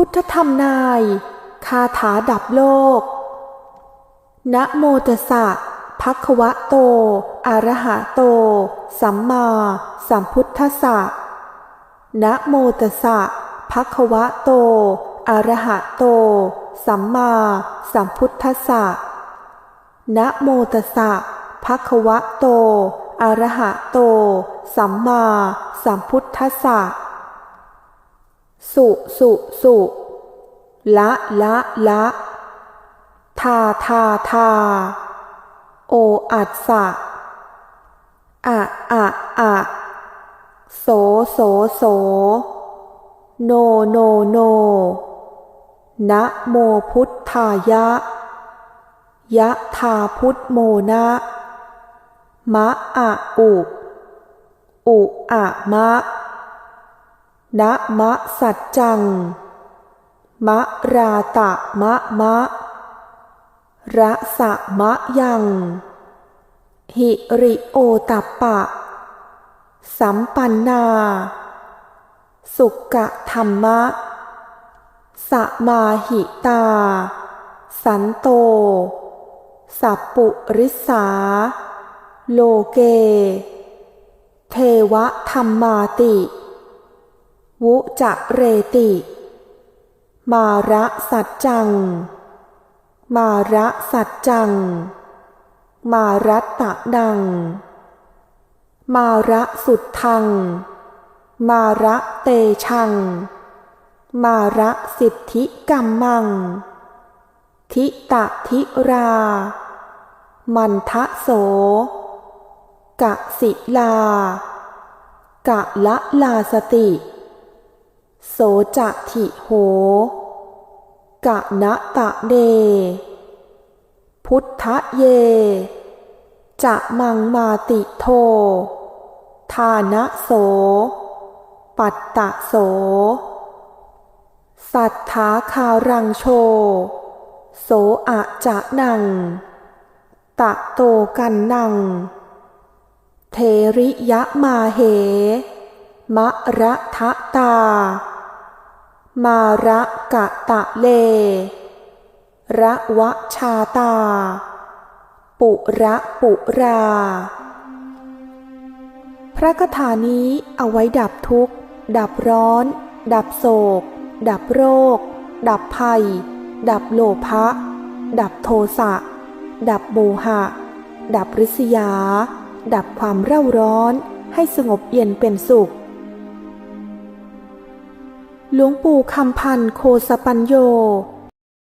พุทธธรรมนาย คาถาดับโลก นะโมตัสสะภะควะโตอะระหะโต สัมมาสัมพุทธัสสะนะโมตัสสะภะควะโตอะระหะโต สัมมาสัมพุทธัสสะนะโมตัสสะภะควะโตอะระหะโต สัมมาสัมพุทธัสสะ สุสุสุละละละทาทาทาโออัดสะอะอะอะโสโสโส โนโนโนนะโมพุทธายะ ยะธาพุทโมนะ มะอะอุ อุอะมะ นะมะสัจจัง มะราตะมะมะ ระสะมะยัง หิริโอตัปปะ สัมปันนา สุกะธรรมะ สมาหิตา สันโต สัปุริสา โลเก เทวะธรรมาติ วุจะเรติ มาระสัจจัง มาระสัจจัง มารัตตะดัง มาระสุดทัง มาระเตชัง มาระสิทธิกัมมัง ทิตะทิรา มันทะโส กะสิลากะละลาสติ โสจะถิโห กะนะตะเด พุทธเย จะมังมาติโท ทานะโส ปัตตะโส สัทธาคารังโช โสอะจะนัง ตะโตกันนัง เทริยะมาเหมะระทะตา มาระกะตะเลระวะชาตา ปุระปุรา พระคาถานี้เอาไว้ดับทุกข์ ดับร้อน ดับโศก ดับโรค ดับภัย ดับโลภะ ดับโทสะ ดับโมหะ ดับริษยา ดับความเร่าร้อน ให้สงบเย็นเป็นสุข หลวงปู่คำพันธ์โคสปัญโย